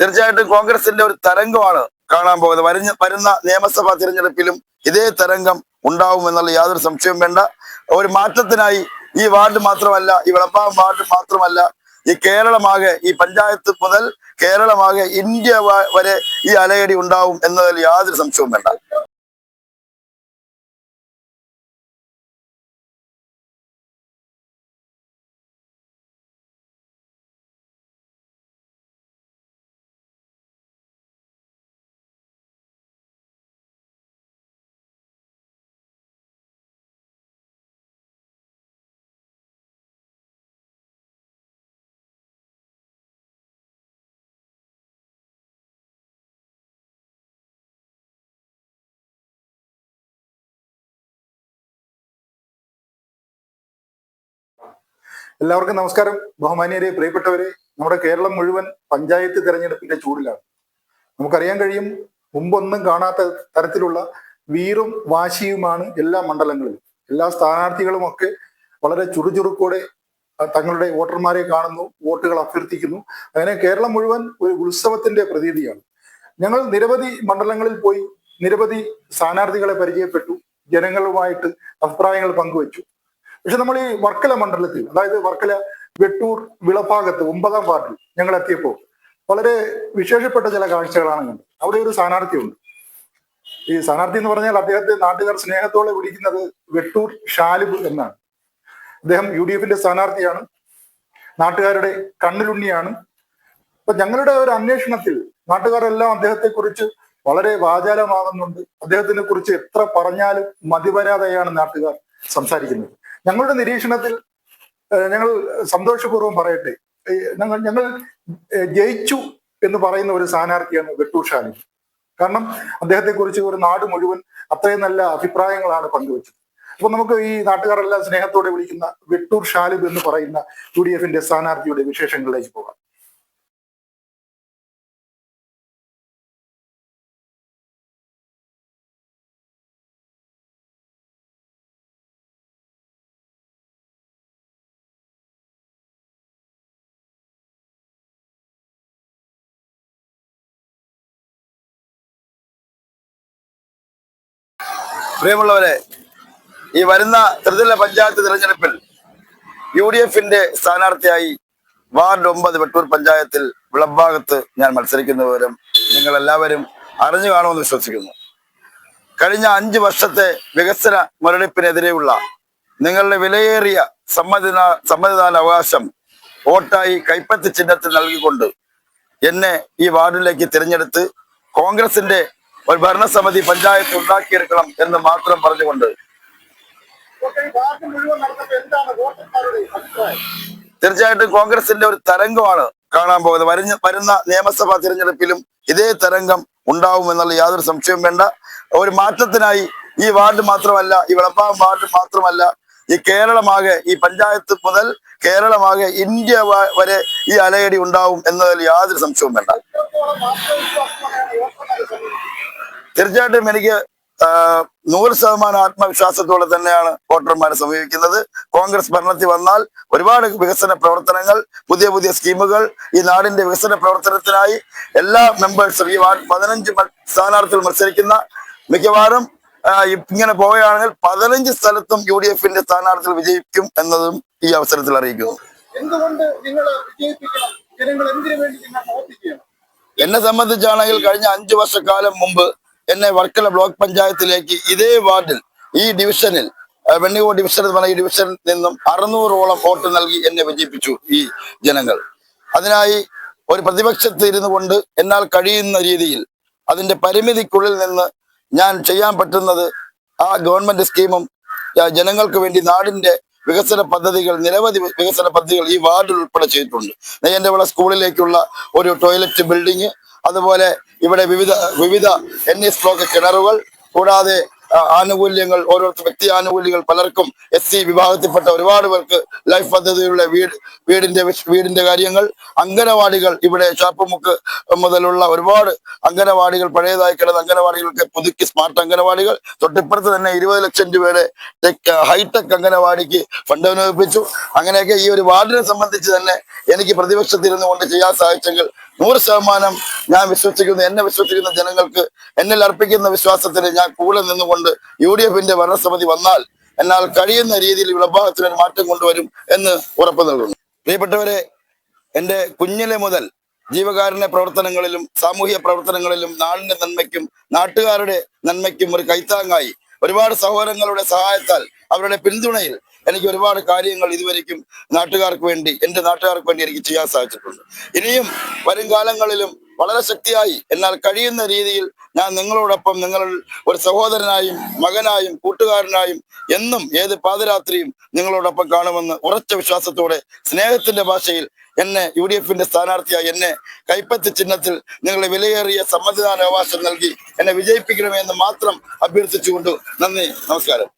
തീർച്ചയായിട്ടും കോൺഗ്രസിന്റെ ഒരു തരംഗമാണ് കാണാൻ പോകുന്നത്. വരുന്ന വരുന്ന നിയമസഭാ തിരഞ്ഞെടുപ്പിലും ഇതേ തരംഗം ഉണ്ടാവുമെന്നുള്ള യാതൊരു സംശയവും വേണ്ട. ഒരു മാറ്റത്തിനായി ഈ വാർഡ് മാത്രമല്ല ഈ വിളപ്പാം വാർഡ് മാത്രമല്ല ഈ കേരളമാകെ ഈ പഞ്ചായത്ത് മുതൽ കേരളമാകെ ഇന്ത്യ വരെ ഈ അലയടി ഉണ്ടാവും എന്നതിൽ യാതൊരു സംശയവും വേണ്ട. എല്ലാവർക്കും നമസ്കാരം. ബഹുമാന്യരെ പ്രിയപ്പെട്ടവരെ നമ്മുടെ കേരളം മുഴുവൻ പഞ്ചായത്ത് തെരഞ്ഞെടുപ്പിന്റെ ചൂടിലാണ്. നമുക്കറിയാൻ കഴിയും മുമ്പൊന്നും കാണാത്ത തരത്തിലുള്ള വീറും വാശിയുമാണ് എല്ലാ മണ്ഡലങ്ങളിലും. എല്ലാ സ്ഥാനാർത്ഥികളും ഒക്കെ വളരെ ചുറുചുറുക്കോടെ തങ്ങളുടെ വോട്ടർമാരെ കാണുന്നു വോട്ടുകൾ അഭ്യർത്ഥിക്കുന്നു. അങ്ങനെ കേരളം മുഴുവൻ ഒരു ഉത്സവത്തിന്റെ പ്രതീതിയാണ്. ഞങ്ങൾ നിരവധി മണ്ഡലങ്ങളിൽ പോയി നിരവധി സ്ഥാനാർത്ഥികളെ പരിചയപ്പെട്ടു. ജനങ്ങളുമായിട്ട് അഭിപ്രായങ്ങൾ പങ്കുവച്ചു. പക്ഷെ നമ്മൾ ഈ വർക്കല മണ്ഡലത്തിൽ അതായത് വർക്കല വെട്ടൂർ വിളഭാഗത്ത് ഒമ്പതാം വാർഡിൽ ഞങ്ങൾ എത്തിയപ്പോൾ വളരെ വിശേഷപ്പെട്ട ചില കാഴ്ചകളാണ് കണ്ടത്. അവിടെ ഒരു സ്ഥാനാർത്ഥിയുണ്ട്. ഈ സ്ഥാനാർത്ഥി എന്ന് പറഞ്ഞാൽ അദ്ദേഹത്തെ നാട്ടുകാർ സ്നേഹത്തോടെ വിളിക്കുന്നത് വെട്ടൂർ ഷാലിബ് എന്നാണ്. അദ്ദേഹം യു ഡി എഫിന്റെ സ്ഥാനാർത്ഥിയാണ്. നാട്ടുകാരുടെ കണ്ണിലുണ്ണിയാണ്. അപ്പൊ ഞങ്ങളുടെ ഒരു അന്വേഷണത്തിൽ നാട്ടുകാരെല്ലാം അദ്ദേഹത്തെ കുറിച്ച് വളരെ വാചാലമാകുന്നുണ്ട്. അദ്ദേഹത്തിനെ കുറിച്ച് എത്ര പറഞ്ഞാലും മതിവരാതെയാണ് നാട്ടുകാർ സംസാരിക്കുന്നത്. ഞങ്ങളുടെ നിരീക്ഷണത്തിൽ ഞങ്ങൾ സന്തോഷപൂർവം പറയട്ടെ. ഞങ്ങൾ ഞങ്ങൾ ജയിച്ചു എന്ന് പറയുന്ന ഒരു സ്ഥാനാർത്ഥിയാണ് വെട്ടൂർ ഷാലി കാരണം അദ്ദേഹത്തെക്കുറിച്ച് ഒരു നാട് മുഴുവൻ അത്രയും നല്ല അഭിപ്രായങ്ങളാണ് പങ്കുവച്ചത്. അപ്പൊ നമുക്ക് ഈ നാട്ടുകാരെല്ലാം സ്നേഹത്തോടെ വിളിക്കുന്ന വെട്ടൂർ ഷാലിബ് എന്ന് പറയുന്ന യു ഡി എഫിന്റെ സ്ഥാനാർത്ഥിയുടെ വിശേഷങ്ങളിലേക്ക് പോകാം. പ്രിയമുള്ളവരെ ഈ വരുന്ന ത്രിതല പഞ്ചായത്ത് തിരഞ്ഞെടുപ്പിൽ യു ഡി എഫിന്റെ സ്ഥാനാർത്ഥിയായി വാർഡ് ഒമ്പത് വെട്ടൂർ പഞ്ചായത്തിൽ വിളഭാഗത്ത് ഞാൻ മത്സരിക്കുന്ന വിവരം നിങ്ങൾ എല്ലാവരും അറിഞ്ഞു കാണുമെന്ന് വിശ്വസിക്കുന്നു. കഴിഞ്ഞ അഞ്ച് വർഷത്തെ വികസന മുരടിപ്പിനെതിരെയുള്ള നിങ്ങളുടെ വിലയേറിയ സമ്മതിദാന സമ്മതിദാന അവകാശം വോട്ടായി കൈപ്പത്തി ചിഹ്നത്തിൽ നൽകിക്കൊണ്ട് എന്നെ ഈ വാർഡിലേക്ക് തിരഞ്ഞെടുത്ത് കോൺഗ്രസിന്റെ ഒരു ഭരണസമിതി പഞ്ചായത്ത് ഉണ്ടാക്കിയെടുക്കണം എന്ന് മാത്രം പറഞ്ഞുകൊണ്ട് തീർച്ചയായിട്ടും കോൺഗ്രസിന്റെ ഒരു തരംഗമാണ് കാണാൻ പോകുന്നത്. വരുന്ന വരുന്ന നിയമസഭാ തിരഞ്ഞെടുപ്പിലും ഇതേ തരംഗം ഉണ്ടാവുമെന്നുള്ള യാതൊരു സംശയവും വേണ്ട. ഒരു മാറ്റത്തിനായി ഈ വാർഡ് മാത്രമല്ല ഈ വിളപ്പാം വാർഡ് മാത്രമല്ല ഈ കേരളമാകെ ഈ പഞ്ചായത്ത് മുതൽ കേരളമാകെ ഇന്ത്യ വരെ ഈ അലയടി ഉണ്ടാവും എന്നതിൽ യാതൊരു സംശയവും വേണ്ട. തീർച്ചയായിട്ടും എനിക്ക് നൂറ് ശതമാനം ആത്മവിശ്വാസത്തോടെ തന്നെയാണ് വോട്ടർമാരെ സമീപിക്കുന്നത്. കോൺഗ്രസ് ഭരണത്തിൽ വന്നാൽ ഒരുപാട് വികസന പ്രവർത്തനങ്ങൾ പുതിയ പുതിയ സ്കീമുകൾ ഈ നാടിന്റെ വികസന പ്രവർത്തനത്തിനായി എല്ലാ മെമ്പേഴ്സും ഈ പതിനഞ്ച് സ്ഥാനാർത്ഥികൾ മത്സരിക്കുന്ന മിക്കവാറും ഇങ്ങനെ പോവുകയാണെങ്കിൽ പതിനഞ്ച് സ്ഥലത്തും യു ഡി എഫിന്റെ സ്ഥാനാർത്ഥികൾ വിജയിക്കും എന്നതും ഈ അവസരത്തിൽ അറിയിക്കുന്നു. എന്തുകൊണ്ട് നിങ്ങൾ വിജയിപ്പിക്കണം? ജനങ്ങൾ എന്തിനു വേണ്ടി നിങ്ങൾ എന്നെ സംബന്ധിച്ചാണെങ്കിൽ കഴിഞ്ഞ അഞ്ചു വർഷക്കാലം മുമ്പ് എന്നെ വർക്കല ബ്ലോക്ക് പഞ്ചായത്തിലേക്ക് ഇതേ വാർഡിൽ ഈ ഡിവിഷനിൽ ആ, വെണ്ണിക്കോട് ഡിവിഷൻ എന്ന് പറഞ്ഞ ഈ ഡിവിഷനിൽ നിന്നും അറുന്നൂറോളം വോട്ട് നൽകി എന്നെ വിജയിപ്പിച്ചു ഈ ജനങ്ങൾ. അതിനായി ഒരു പ്രതിപക്ഷത്ത് ഇരുന്നു കൊണ്ട് എന്നാൽ കഴിയുന്ന രീതിയിൽ അതിന്റെ പരിമിതിക്കുള്ളിൽ നിന്ന് ഞാൻ ചെയ്യാൻ പറ്റുന്നത് ആ ഗവൺമെന്റ് സ്കീമും ജനങ്ങൾക്ക് വേണ്ടി നാടിന്റെ വികസന പദ്ധതികൾ നിരവധി വികസന പദ്ധതികൾ ഈ വാർഡിൽ ഉൾപ്പെടെ ചെയ്തിട്ടുണ്ട്. നെയ്യന്റെവിള സ്കൂളിലേക്കുള്ള ഒരു ടോയ്ലറ്റ് ബിൽഡിങ് അതുപോലെ ഇവിടെ വിവിധ വിവിധ എൻ എസ് ബ്ലോക്ക് കിണറുകൾ കൂടാതെ ആനുകൂല്യങ്ങൾ ഓരോരുത്തർ വ്യക്തി ആനുകൂല്യങ്ങൾ പലർക്കും എസ് സി വിഭാഗത്തിൽപ്പെട്ട ഒരുപാട് പേർക്ക് ലൈഫ് പദ്ധതിയുടെ വീട് വീടിന്റെ വീടിന്റെ കാര്യങ്ങൾ അംഗനവാടികൾ ഇവിടെ ഷാപ്പുമുക്ക് മുതലുള്ള ഒരുപാട് അംഗനവാടികൾ പഴയതായി കിടന്ന അംഗനവാടികൾക്ക് പുതുക്കി സ്മാർട്ട് അംഗനവാടികൾ. തൊട്ടിപ്പുറത്ത് തന്നെ ഇരുപത് ലക്ഷം രൂപയുടെ ഹൈടെക് അംഗനവാടിക്ക് ഫണ്ട് അനുവദിപ്പിച്ചു അങ്ങനെയൊക്കെ ഈ ഒരു വാർഡിനെ സംബന്ധിച്ച് തന്നെ എനിക്ക് പ്രതിപക്ഷത്തിരുന്നു കൊണ്ട് ചെയ്യാൻ സാധിച്ചെങ്കിൽ നൂറ് ശതമാനം ഞാൻ വിശ്വസിക്കുന്ന എന്നെ വിശ്വസിക്കുന്ന ജനങ്ങൾക്ക് എന്നിൽ അർപ്പിക്കുന്ന വിശ്വാസത്തിന് ഞാൻ കൂടെ നിന്നുകൊണ്ട് യു ഡി എഫിന്റെ ഭരണസമിതി വന്നാൽ എന്നാൽ കഴിയുന്ന രീതിയിൽ വിളഭാഗത്തിന് മാറ്റം കൊണ്ടുവരും എന്ന് ഉറപ്പു നൽകുന്നു പ്രിയപ്പെട്ടവരെ എന്റെ കുഞ്ഞിലെ മുതൽ ജീവകാരുണ്യ പ്രവർത്തനങ്ങളിലും സാമൂഹ്യ പ്രവർത്തനങ്ങളിലും നാടിന്റെ നന്മയ്ക്കും നാട്ടുകാരുടെ നന്മയ്ക്കും ഒരു കൈത്താങ്ങായി. ഒരുപാട് സഹോദരങ്ങളുടെ സഹായത്താൽ അവരുടെ പിന്തുണയിൽ എനിക്ക് ഒരുപാട് കാര്യങ്ങൾ ഇതുവരെയും നാട്ടുകാർക്ക് വേണ്ടി എന്റെ നാട്ടുകാർക്ക് വേണ്ടി എനിക്ക് ചെയ്യാൻ സാധിച്ചിട്ടുണ്ട്. ഇനിയും വരും കാലങ്ങളിലും വളരെ ശക്തിയായി എന്നാൽ കഴിയുന്ന രീതിയിൽ ഞാൻ നിങ്ങളോടൊപ്പം നിങ്ങൾ ഒരു സഹോദരനായും മകനായും കൂട്ടുകാരനായും എന്നും ഏത് പാതിരാത്രിയും നിങ്ങളോടൊപ്പം കാണുമെന്ന് ഉറച്ച വിശ്വാസത്തോടെ സ്നേഹത്തിന്റെ ഭാഷയിൽ എന്നെ യു ഡി എഫിന്റെ സ്ഥാനാർത്ഥിയായി എന്നെ കൈപ്പത്തി ചിഹ്നത്തിൽ നിങ്ങളുടെ വിലയേറിയ സമ്മതിദാന അവകാശം നൽകി എന്നെ വിജയിപ്പിക്കണമെന്ന് മാത്രം അഭ്യർത്ഥിച്ചുകൊണ്ട് നന്ദി നമസ്കാരം.